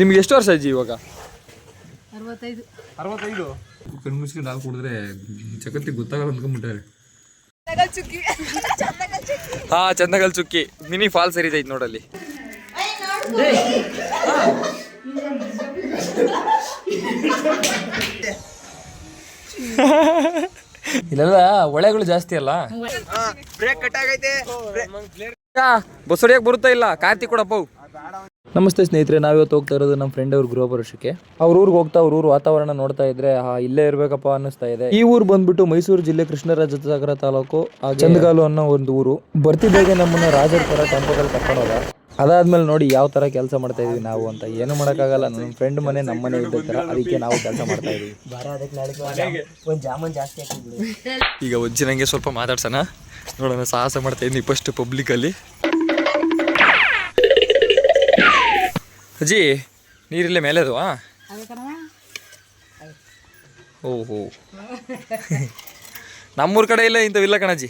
ನಿಮ್ಗೆ ಎಷ್ಟು ವರ್ಷ ಅಜ್ಜಿ ಇವಾಗ? ಅರವತ್ತೈದು. ಅರವತ್ತೈದು? ಕಣ್ಣು ಮುಚ್ಕೊಂಡು ಹಾಲು ಕುಡಿದ್ರೆ ಜಗತ್ತಿಗೆ ಗೊತ್ತಾಗಲ್ಲ ಅಂದ್ಕೊಂಡ್ಬಿಟ್ಟಾರೆ ಹಾ ಚಂದಗಲ್ ಚುಕ್ಕಿ. ಮಿನಿ ಫಾಲ್ಸ್ ಸರಿದೈತೆ ನೋಡಲ್ಲಿ. ಇಲ್ಲೆಲ್ಲ ಒಳೆಗಳು ಜಾಸ್ತಿ ಅಲ್ಲ? ಬಸಡಿಯಾಗ ಬರುತ್ತಾ ಇಲ್ಲ? ಕಾರ್ತಿ ಕೊಡಪ್ಪ. ನಮಸ್ತೆ ಸ್ನೇಹಿತರೆ ನಾವಿವತ್ತು ಹೋಗ್ತಾ ಇರೋದು ನಮ್ಮ ಫ್ರೆಂಡ್ ಅವ್ರ ಗೃಹ ಪ್ರವೇಶಕ್ಕೆ. ಅವ್ರ ಊರಿಗೆ ಹೋಗ್ತಾ ಅವ್ರ ಊರು ವಾತಾವರಣ ನೋಡ್ತಾ ಇದ್ರೆ ಆ ಇಲ್ಲೇ ಇರ್ಬೇಕಪ್ಪ ಅನ್ನಿಸ್ತಾ ಇದೆ. ಈ ಊರು ಬಂದ್ಬಿಟ್ಟು ಮೈಸೂರು ಜಿಲ್ಲೆ ಕೃಷ್ಣರಾಜ ಸಾಗರ ತಾಲೂಕು ಆ ಚಂದಗಾಲು ಅನ್ನೋ ಒಂದು ಊರು. ಬರ್ತಿದ್ದಾಗೆ ನಮ್ಮನ್ನ ರಾಜರ ತರ ಟೆಂಪೋದಲ್ಲಿ ಕರ್ಕೊಂಡೋದ. ಅದಾದ್ಮೇಲೆ ನೋಡಿ ಯಾವ ತರ ಕೆಲಸ ಮಾಡ್ತಾ ಇದೀವಿ ನಾವು ಅಂತ. ಏನು ಮಾಡೋಕ್ಕಾಗಲ್ಲ ನಮ್ಮ ಫ್ರೆಂಡ್ ಮನೆ ನಮ್ಮ ಮನೆ ಇದ್ದ ತರ ಅದಕ್ಕೆ ನಾವು ಕೆಲಸ ಮಾಡ್ತಾ ಇದೀವಿ. ಈಗ ಒಜ್ಜಿ ಒಜ್ಜಿನಂಗೆ ಸ್ವಲ್ಪ ಮಾತಾಡ್ಸೋಣ. ನೋಡೋಣ ಸಾಹಸ ಮಾಡ್ತಾ ಇದ್ದೀನಿ ಫಸ್ಟ್ ಪಬ್ಲಿಕಲ್ಲಿ ಅಜ್ಜಿ ನೀರಿಲ್ಲೇ ಮೇಲೆ ಅದು ಓ ಹೋ. ಓಹೋ ನಮ್ಮೂರ ಕಡೆ ಇಲ್ಲ ಇಂಥವಿಲ್ಲ ಕಣಜ್ಜಿ.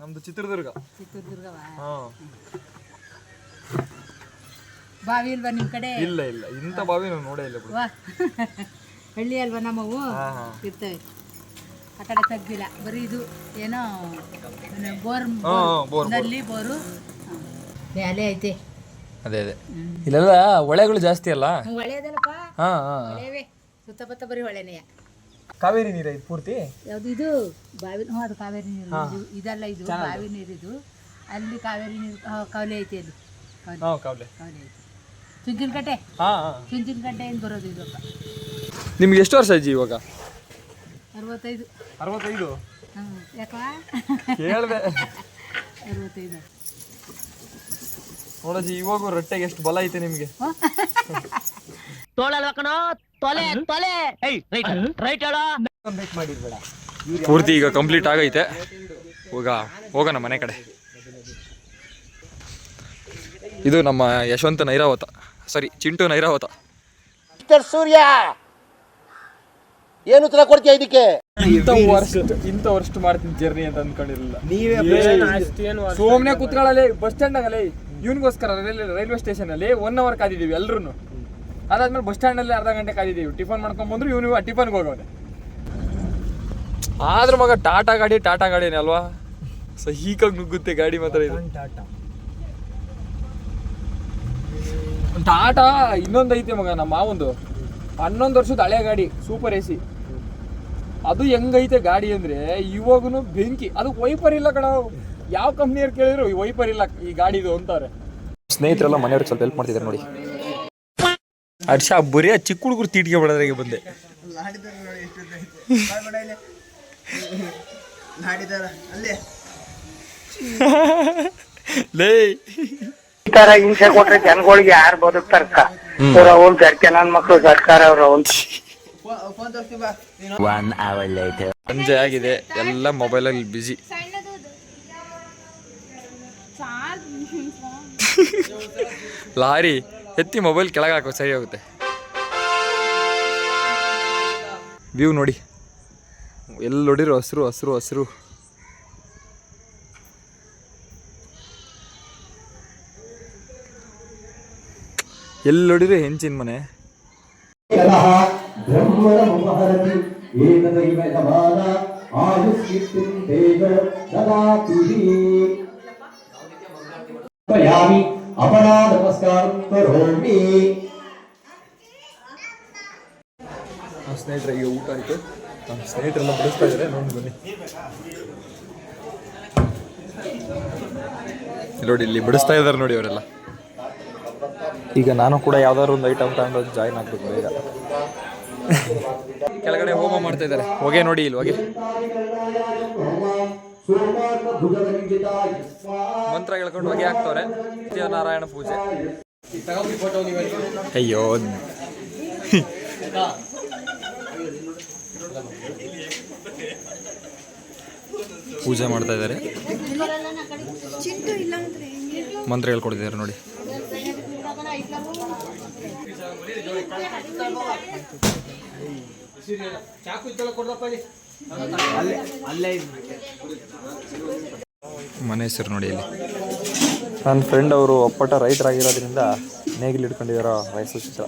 ನಮ್ದು ಚಿತ್ರದುರ್ಗ. ಚಿತ್ರದುರ್ಗವ? ಹಾಂ. ಬಾವಿ ಇಲ್ವಾ ನಿಮ್ಮ ಕಡೆ? ಇಲ್ಲ ಇಲ್ಲ. ಇಂಥ ಬಾವಿ ನಾವು ನೋಡೇ ಇಲ್ಲ ವಾ. ಹಳ್ಳಿ ಅಲ್ವಾ ನಮ್ಮವು? ಇರ್ತವೆ. ಆ ಕಡೆ ತೆಗ್ದಿಲ್ಲ ಬರೀ ಇದು ಏನೋ ಬೋರ್ನಲ್ಲಿ ಬೋರು. ಮೇಲೆ ಐತೆ. ಅದೇ ಅದೇ. ಇಲ್ಲೆಲ್ಲ ಹೊಳೆಗಳು ಜಾಸ್ತಿ ಅಲ್ಲ? ಒಳ್ಳೆಯದಲ್ಲಪ್ಪ ಹಾಂ ಹಾ. ಒಳ್ಳೆಯವೇ ಸುತ್ತಮುತ್ತ ಬರೀ ಒಳ್ಳೆನೆಯ ಕಾವೇರಿ ನೀರ ಇದು ಪೂರ್ತಿ? ಯಾವ್ದು ಇದು? ಬಾವಿ ಹ್ಞೂ ಅದು ಕಾವೇರಿ ನೀರು. ಇದು ಇದಲ್ಲ ಇದು ಬಾವಿ ನೀರಿದು ಅಲ್ಲಿ ಕಾವೇರಿ ನೀರು ಆ, ಕವಲೆ ಐತೆ ಅಲ್ಲಿ ಕವಲೆ. ಹಾಂ ಕಾವಲೆ. ಕವಲೆ ಐತೆ. ಚುಂಚಿನ ಕಟ್ಟೆ ಹಾಂ ಹಾಂ. ಚುಂಚಿನ ಕಟ್ಟೆಯಿಂದ ಬರೋದು ಇದಪ್ಪ ನಿಮ್ಗೆ ಎಷ್ಟು ವರ್ಷ ಅಜ್ಜಿ ಇವಾಗ? ಅರವತ್ತೈದು. ಅರವತ್ತೈದು? ಹ್ಞೂ ಯಾಕವಾ ಹೇಳ್ದೆ ಅರವತ್ತೈದು. ನೋಡಜ್ಜಿ ಇವಾಗ ರೊಟ್ಟೆಗೆ ಎಷ್ಟು ಬಲ ಐತೆ ನಿಮಗೆ? ತೋಳಲ್ವ ಕಣೋ? ತೊಲೆ ತೊಲೆ. ರೈಟ್ ರೈಟ್ ಮಾಡಿದ್ಬೇಡ. ಪೂರ್ತಿ ಈಗ ಕಂಪ್ಲೀಟ್ ಆಗೈತೆ. ಹೋಗ ಹೋಗೋಣ ಮನೆ ಕಡೆ. ಇದು ನಮ್ಮ ಯಶವಂತ ನೈರಾವತ. ಸಾರಿ ಚಿಂಟು ನೈರಾವತ. ಮಿಸ್ಟರ್ ಸೂರ್ಯ! ಏನು ಉತ್ತರ ಕೊಡ್ತೀಯ ಇದಕ್ಕೆ? ಇಂಥ ವರ್ಷ ಇಂಥ ವರ್ಷ ಮಾಡ್ತೀನಿ ಜರ್ನಿ ಅಂತ ಅನ್ಕೊಂಡಿರಲಿಲ್ಲ ನೀವೇ ಸೋಮ್ನೆ ಕೂತ್ಕೊಳ್ಳಲಿ ಬಸ್ ಸ್ಟ್ಯಾಂಡ್ ಆಗಲಿ. ಇವನಿಗೋಸ್ಕರ ರೈಲ್ವೆ ಸ್ಟೇಷನ್ ಅಲ್ಲಿ ಒನ್ ಅವರ್ ಕಾದಿದೀವಿ ಎಲ್ಲರೂ ಅದಾದ್ಮೇಲೆ ಬಸ್ ಸ್ಟ್ಯಾಂಡ್ ಅಲ್ಲಿ ಅರ್ಧ ಗಂಟೆ ಕಾದಿದೀವಿ ಟಿಫನ್ ಮಾಡ್ಕೊಂಡ್ ಬಂದ್ರು ಇವನು ಟಿಫನ್ಗೆ ಹೋಗೋದೆ. ಆದ್ರ ಮಗ ಟಾಟಾ ಗಾಡಿ ಟಾಟಾ ಗಾಡಿನೇ ಅಲ್ವಾ? ಸಹೀಕಾಗಿ ನುಗ್ಗುತ್ತೆ ಗಾಡಿ ಮಾತ್ರ ಇದು. ಟಾಟಾ ಇನ್ನೊಂದು ಐತೆ ಮಗ ನಮ್ಮ ಮಾವೊಂದು. ಹನ್ನೊಂದು ವರ್ಷದ ಹಳೆ ಗಾಡಿ ಸೂಪರ್ ಎ ಸಿ ಅದು ಹೆಂಗೈತೆ ಗಾಡಿ ಅಂದ್ರೆ ಇವಾಗೂ ಬೆಂಕಿ. ಅದು ವೈಪರ್ ಇಲ್ಲ ಕಣ. ಯಾವ ಕಂಪ್ನಿಯವ್ರು ಕೇಳಿದ್ರು ಈ ವೈಪರ್ ಇಲ್ಲ ಈ ಗಾಡಿದು ಅಂತಾರೆ ಸ್ನೇಹಿತರೆಲ್ಲ ಮನೆಯವ್ರಿಗೆ ಸ್ವಲ್ಪ ಹೆಲ್ಪ್ ಮಾಡ್ತಿದ್ದಾರೆ ನೋಡಿ. ಹರ್ಷ ಬರೀ ಚಿಕ್ಕ ಹುಡುಗರು ತೀಟಿಗೆ ಬಿಡೋದ್ರಾಗೆ ಬಂದೆ. ಲೇ. ಈ ತರ ಹಿಂಸೆ ಕೊಟ್ರೆ ಜನಗಳಿಗೆ ಯಾರು ಬದುಕ್ತಾರಕ್ಕ ಅವ್ರ ನನ್ ಮಕ್ಳು ಸರ್ಕಾರ ಅವ್ರ ಅವ್ನ್ ಸಂಜೆ ಆಗಿದೆ ಎಲ್ಲ ಮೊಬೈಲಲ್ಲಿ ಬಿಸಿ ಲಾರಿ ಎತ್ತಿ ಮೊಬೈಲ್ ಕೆಳಗೆ ಹಾಕೋ ಸರಿ ಹೋಗುತ್ತೆ. ವ್ಯೂ ನೋಡಿ. ಎಲ್ಲಿ ನೋಡಿರೋ ಹಸಿರು ಹಸಿರು ಹಸಿರು. ಎಲ್ಲಿ ನೋಡಿರೋ ಹೆಂಚಿನ ಮನೆ. ಏಕದೈವ ಸಮಾನ ಆಯುಷ್ಕಿತ್ತಿಂ ತೇಜೋ, ಸದಾ ಯಾಮಿ ಅಪರಾಧ ನಮಸ್ಕಾರ ಕರೋಮಿ ನಮ್ಮ ಸ್ನೇಹಿತರೆ ಈಗ ಊಟ ಆಯ್ತು. ನಮ್ಮ ಸ್ನೇಹಿತರೆಲ್ಲ ಬಿಡಿಸ್ತಾ ಇದ್ದಾರೆ. ನೋಡಿ ಬನ್ನಿ. ಇಲ್ಲಿ ನೋಡಿ ಇಲ್ಲಿ ಬಿಡಿಸ್ತಾ ಇದ್ದಾರೆ ನೋಡಿ ಅವರೆಲ್ಲ. ಈಗ ನಾನು ಕೂಡ ಯಾವ್ದಾದ್ರು ಒಂದು ಐಟಮ್ ತಗೊಂಡು ಜಾಯ್ನ್ ಆಗ್ಬೇಕು ಬೇಗ. ಕೆಳಗಡೆ ಹೋಮ ಮಾಡ್ತಾ ಇದ್ದಾರೆ. ಹೊಗೆ ನೋಡಿ ಇಲ್ಲಿ ಹೊಗೆ. ಮಂತ್ರ ಹೇಳ್ಕೊಂಡು ಹೋಗಿ ಹಾಕ್ತವ್ರೆ ಸತ್ಯನಾರಾಯಣ ಪೂಜೆ. ಅಯ್ಯೋ. ಪೂಜೆ ಮಾಡ್ತಾ ಇದ್ದಾರೆ ಮಂತ್ರ ಹೇಳ್ಕೊಡ್ತಿದ್ದಾರೆ ನೋಡಿ. ಮನೆ ಹೆಸರು ನೋಡಿ ಇಲ್ಲಿ. ನನ್ನ ಫ್ರೆಂಡ್ ಅವರು ಒಪ್ಪಟ ರೈತರಾಗಿರೋದ್ರಿಂದ ನೇಗಿಲು ಹಿಡ್ಕೊಂಡಿದಾರ ರೈಸು ಚಿತ್ರ.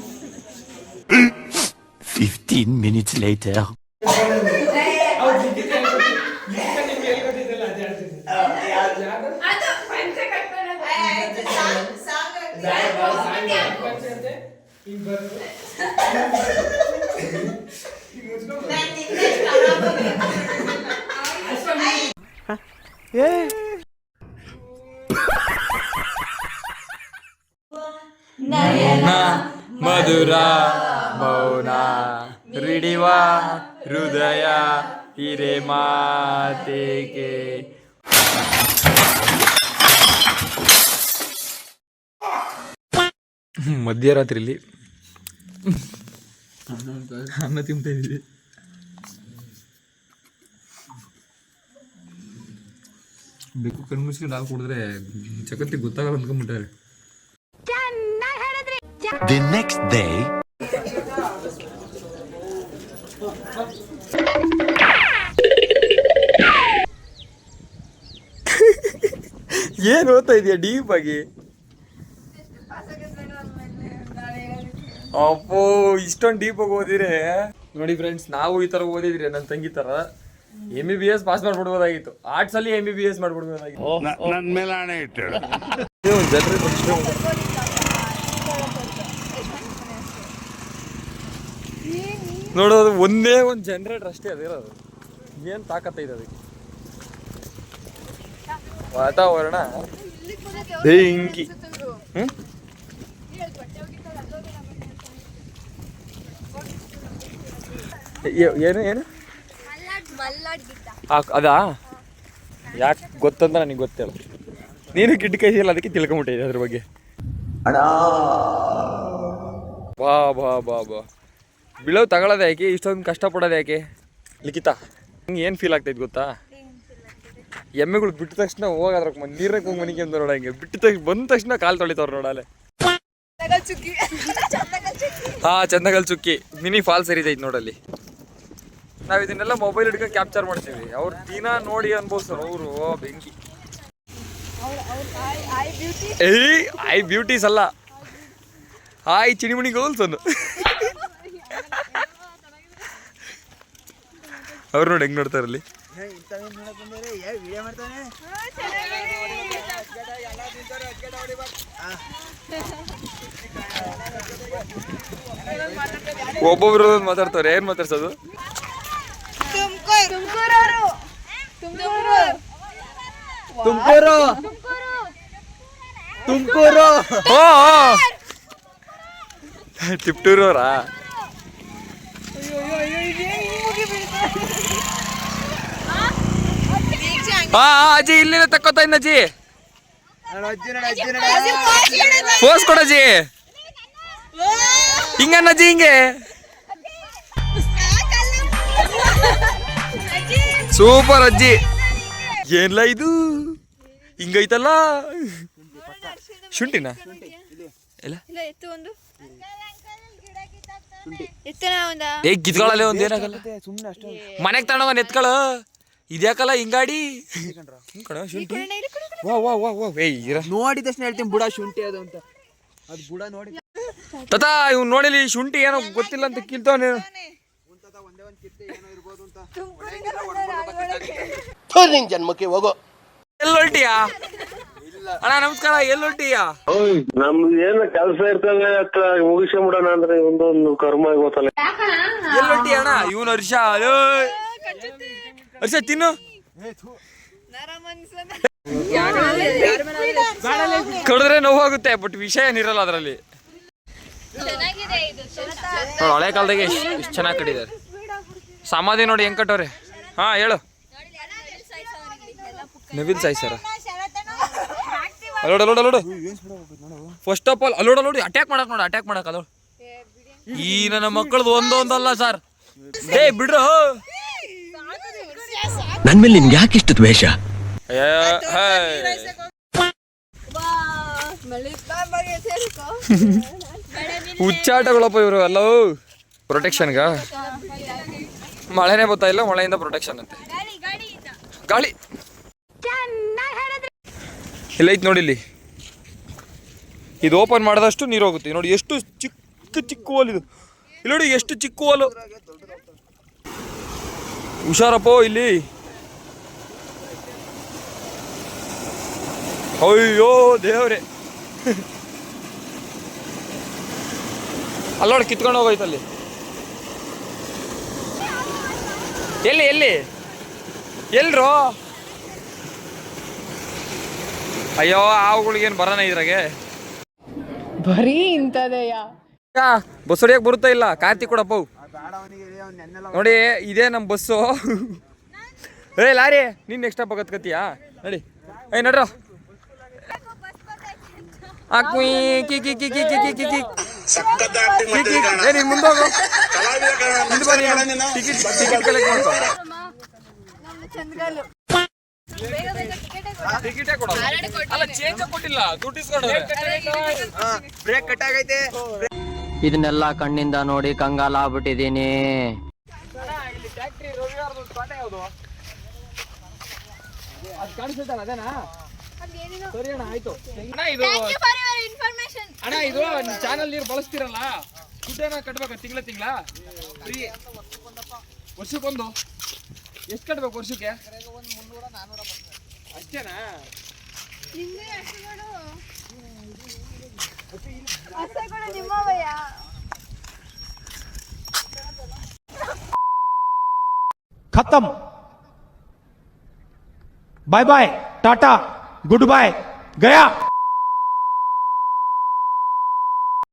15 minutes later. ಮಧುರ, ಮೌನ ರಿಡಿವ ಹೃದಯ ಹಿರೇ ಮಾತೆಗೆ ಮಧ್ಯರಾತ್ರಿಲಿ ಅನ್ನ ತಿಂತಾ ಇದ್ದೀವಿ. ಬೆಕ್ಕು ಕಣ್ಣು ಮುಚ್ಕೊಂಡು ಹಾಲು ಕುಡಿದ್ರೆ ಜಗತ್ತಿಗೆ ಗೊತ್ತಾಗಲ್ಲ ಅಂದ್ಕೊಂಡ್ಬಿಟ್ಟಾರೆ The next day. ಏನು ಓದ್ತಾ ಇದೆಯಾ ಡೀಪ್ ಆಗಿ? ಅಪ್ಪೋ ಇಷ್ಟೊಂದು ಡೀಪ್ ಆಗಿ ಓದಿದ್ರೆ ನೋಡಿ ಫ್ರೆಂಡ್ಸ್ ನಾವು ಈ ತರ ಓದಿದ್ರೆ ನನ್ನ ತಂಗಿ ತರ. M B B S pass ಮಾಡ್ಬಿಡ್ಬೋದಾಗಿತ್ತು. Arts ಅಲ್ಲಿ ಎಂ ಬಿ ಬಿ ಎಸ್ ಮಾಡ್ಬಿಡ್ಬೋದಾಗಿತ್ತು. ನನ್ನ ಮೇಲೆ ಹಣೆ ಇಟ್ಟು ಇದು ಒಂದ್ ಜನರಿಗೆ ಪ್ರಶ್ನೆ ಉಂಟು. ನೋಡೋದು ಒಂದೇ ಒಂದು ಜನರೇಟರ್ ಅಷ್ಟೇ ಅದಿರೋದು ಏನು ತಾಕತ್ತ ಇದೆ ಅದಕ್ಕೆ? ವಾತಾವರಣ. ಬೆಂಕಿ ಹ್ಞೂ ಏನು ಏನು? ಆ, ಅದಾ? ಯಾಕೆ ಗೊತ್ತಂತ ನನಗೆ ಗೊತ್ತಿಲ್ಲ. ನೀನು ಗಿಡ್ಡ ಕೈ ಇಲ್ಲ ಅದಕ್ಕೆ ತಿಳ್ಕೊಂಬಿಟ್ಟಿದೆ ಅದ್ರ ಬಗ್ಗೆ. ಅಣ್ಣ. ಬಾ ಬಾ ಬಾ ಬಾ. ಬಿಳವ್ ತಗೊಳ್ಳೋದು ಯಾಕೆ? ಇಷ್ಟೊಂದು ಕಷ್ಟಪಡೋದು ಯಾಕೆ? ಲಿಖಿತ ಹಿಂಗೆ ಏನು ಫೀಲ್ ಆಗ್ತೈತೆ ಗೊತ್ತಾ? ಎಮ್ಮೆಗಳು ಬಿಟ್ಟ ತಕ್ಷಣ ಹೋಗೋದ್ರ ನೀರಾಗ ಹೋಗಿ ಮನೆಗೆ ಅಂತ ನೋಡ ಹಿಂಗೆ. ಬಿಟ್ಟ ತಕ್ಷಣ ಬಂದ ತಕ್ಷಣ ಕಾಲು ತೊಳಿತವ್ರು ನೋಡಲೆ ಹಾ, ಚಂದಗಲ್ ಚುಕ್ಕಿ. ಮಿನಿ ಫಾಲ್ಸ್ ಸರಿದೈತೆ ನೋಡಲ್ಲಿ ನಾವು ಇದನ್ನೆಲ್ಲ ಮೊಬೈಲ್ ಹಿಡ್ಕೊಂಡು ಕ್ಯಾಪ್ಚರ್ ಮಾಡ್ತೀವಿ. ಅವ್ರು ದಿನ ನೋಡಿ ಅನ್ಭವಿಸ್ತಾರೆ ಅವರು. ಬೆಂಕಿ. ಏಯ್, ಐ ಬ್ಯೂಟೀಸ್ ಅಲ್ಲ. ಹಾಯ್ ಚಿಣಿಮಣಿ ಗೋಲ್ಸ್ ಅವ್ರು ನೋಡಿ ಹೆಂಗ್ ನೋಡ್ತಾರಲ್ಲಿ ಒಬ್ಬೊಬ್ರು ಮಾತಾಡ್ತಾರೆ. ಏನ್ ಮಾತಾಡ್ಸೋದು? ತುಮಕೂರು. ತುಮಕೂರು. ಓ ತಿಪ್ಟೂರು ಅಜ್ಜಿ ಇಲ್ಲಿಂದ ತಕ್ಕೋತಾ ಇನ್ನ ಅಜ್ಜಿ. ಫೋಸ್ ಕೊಡಜ್ಜಿ ಹಿಂಗನ್ನ ಅಜ್ಜಿ, ಹಿಂಗೆ. ಸೂಪರ್ ಅಜ್ಜಿ. ಏನ್ಲ ಇದು? ಹಿಂಗೈತಲ್ಲ? ಶುಂಠಿನ? ಇಲ್ಲ. ಒಂದು ಏ ಗಿದ್ಗಳಲ್ಲೇ ಒಂದ್ ಏನಾಗಲ್ಲ. ಮನೆಗ್ ತಗೊಂಡ್ ಎತ್ಕೊಳ. ಇದ್ಯಾಕಲ್ಲ ಹಿಂಗಾಡಿ ಕಣೋ, ಶುಂಠಿ. ವಾ ವಾ ವಾ ವಾ ಏಯ್ ಇರ. ನೋಡಿದ ತಕ್ಷಣ ಹೇಳ್ತೀನಿ ಬುಡ ಶುಂಠಿ ಅದು ಅಂತ. ಅದು ಬುಡ ನೋಡಿ. ತತಾ ಇವ್ ನೋಡಿಲಿ ಶುಂಠಿ ಏನೋ ಗೊತ್ತಿಲ್ಲ ಅಂತ ಕಿಲ್ತವನೇ ನೀನು ನಿನ್ ಜನ್ಮಕ್ಕೆ ಹೋಗೋ. ಎಲ್ಲೊಲ್ಟಿಯಾ ಅಣ್ಣ ನಮಸ್ಕಾರ. ಎಲ್ಲೊಲ್ಟಿಯಾ ನಮ್ದು ಏನ ಕೆಲಸ ಇರ್ತದೆ ಹತ್ರ ಮುಗಿಸ್ಕೊಂಬಿಡೋಣ ಅಂದ್ರೆ ಒಂದೊಂದು ಕರ್ಮ ಗೊತ್ತಲ್ಲ ಎಲ್ಲೊಲ್ಟಿ ಅಣ್ಣ? ಇವನು ಹರ್ಷ. ಏಯ್. ಹರ್ಷ ತಿನ್ನು. ಕಡಿದ್ರೆ ನೋವಾಗುತ್ತೆ ಬಟ್ ವಿಷಯ ಏನಿರಲ್ಲ ಅದರಲ್ಲಿ. ನೋಡಿ ಹಳೆ ಕಾಲದಾಗೆ ಎಷ್ಟು ಚೆನ್ನಾಗಿ ಕಟ್ಟಿದ್ದಾರೆ. ಸಮಾಧಿ ನೋಡಿ ಹೆಂಗ್ ಕಟ್ಟವ್ರೆ ಹಾ ಹೇಳು. ನವಿಲ್ ಸಾಯಿ ಸರ. ಅಲೋಡ್ ಅಲೋಡ್ ಅಲೋಡ ಫಸ್ಟ್ ಆಫ್ ಆಲ್ ಅಲೋಡ್ ಅಲೋಡಿ ಅಟ್ಯಾಕ್ ಮಾಡಕ್ ನೋಡಿ ಅಟ್ಯಾಕ್ ಮಾಡಕ್ ಅಲೋಡ್ ಈ ನನ್ನ ಮಕ್ಕಳದು ಒಂದೊಂದಲ್ಲ ಸರ್ ಏ ಬಿಡ್ರು. ನನ್ ಮೇಲೆ ನಿಮ್ಗೆ ಯಾಕೆ ಇಷ್ಟು ದ್ವೇಷ. ಹುಚ್ಚಾಟಗಳಪ್ಪ ಇವರು ಎಲ್ಲವೂ. ಪ್ರೊಟೆಕ್ಷನ್ಗ ಮಳೆನೇ ಬರ್ತಾ ಇಲ್ಲ ಮಳೆಯಿಂದ ಪ್ರೊಟೆಕ್ಷನ್ ಅಂತೆ. ಗಾಳಿ ಇಲ್ಲ ಐತ್ ನೋಡಿ ಇಲ್ಲಿ. ಇದು ಓಪನ್ ಮಾಡಿದಷ್ಟು ನೀರು ಹೋಗುತ್ತೆ. ನೋಡಿ ಎಷ್ಟು ಚಿಕ್ಕ ಚಿಕ್ಕ ಹೋಲ್ ಇದು. ಇಲ್ಲಿ ನೋಡಿ ಎಷ್ಟು ಚಿಕ್ಕ ಹೋಲು. ಹುಷಾರಪ್ಪ ಇಲ್ಲಿ. ಅಯ್ಯೋ ದೇವ್ರೆ. ಅಲ್ಲೋಡಿ ಕಿತ್ಕೊಂಡು ಹೋಗೋಯ್ತಲ್ಲಿ ಎಲ್ಲಿ ಎಲ್ಲಿ? ಎಲ್ರು? ಅಯ್ಯೋ ಆವುಗಳಿಗೇನು ಬರೋಣ ಇದ್ರಾಗೆ? ಬರೀ ಇಂಥದಯ್ಯ ಬಸ್ ಹೊಡಿಯಕ್ಕೆ ಬರುತ್ತಾ ಇಲ್ಲ? ಕಾರ್ತಿ ಕೊಡಪ್ಪ ನೋಡಿ ಇದೇ ನಮ್ಮ ಬಸ್ಸು. ಏ ಲಾರಿ ನೀನು ನೆಕ್ಸ್ಟ್ ಹಬ್ಬ ಕತ್ಕತ್ತೀಯಾ ನೋಡಿ. ಏ ನೋಡ್ರ. ಮುಂದೋಗ. ಟಿಕೆಟ್ ಟಿಕೆಟೇ ಕೊಡಲ್ಲ. ಅಲ್ಲ ಚೇಂಜ್ ಕೊಟ್ಟಿಲ್ಲ. ದುಡ್ಡು ಬ್ರೇಕ್ ಕಟ್ ಆಗೈತೆ ಇದನ್ನೆಲ್ಲ ಕಣ್ಣಿಂದ ನೋಡಿ ಕಂಗಾಲ ಆಗ್ಬಿಟ್ಟಿದೀನಿ ಅದು ಕಾಣಿಸುತ್ತಲ್ಲ ಅದೇನಾ ಅದೇನೇನೋ ಸರಿ ಅಣ್ಣ ಆಯ್ತು ಅಣ್ಣ ಇದು thank you for your information ಅಣ್ಣ ಇದು ಚಾನಲ್ ನೀರು ಬಳಸ್ತಿರಲ್ಲ? ದುಡ್ಡೇನ ಕಟ್ಬೇಕ? ತಿಂಗಳ ತಿಂಗಳ? ಫ್ರೀ ವರ್ಷಕ್ಕೊಂದು. ಎಷ್ಟು ಕಟ್ಬೇಕು ವರ್ಷಕ್ಕೆ? ಅಷ್ಟೇನಾ ನಿಮ್ದೇ ಹಸುಗಳು. ಹಸುಗಳು ನಿಮ್ಮವಯ್ಯ ಖತಮ್ bye bye tata goodbye Gaya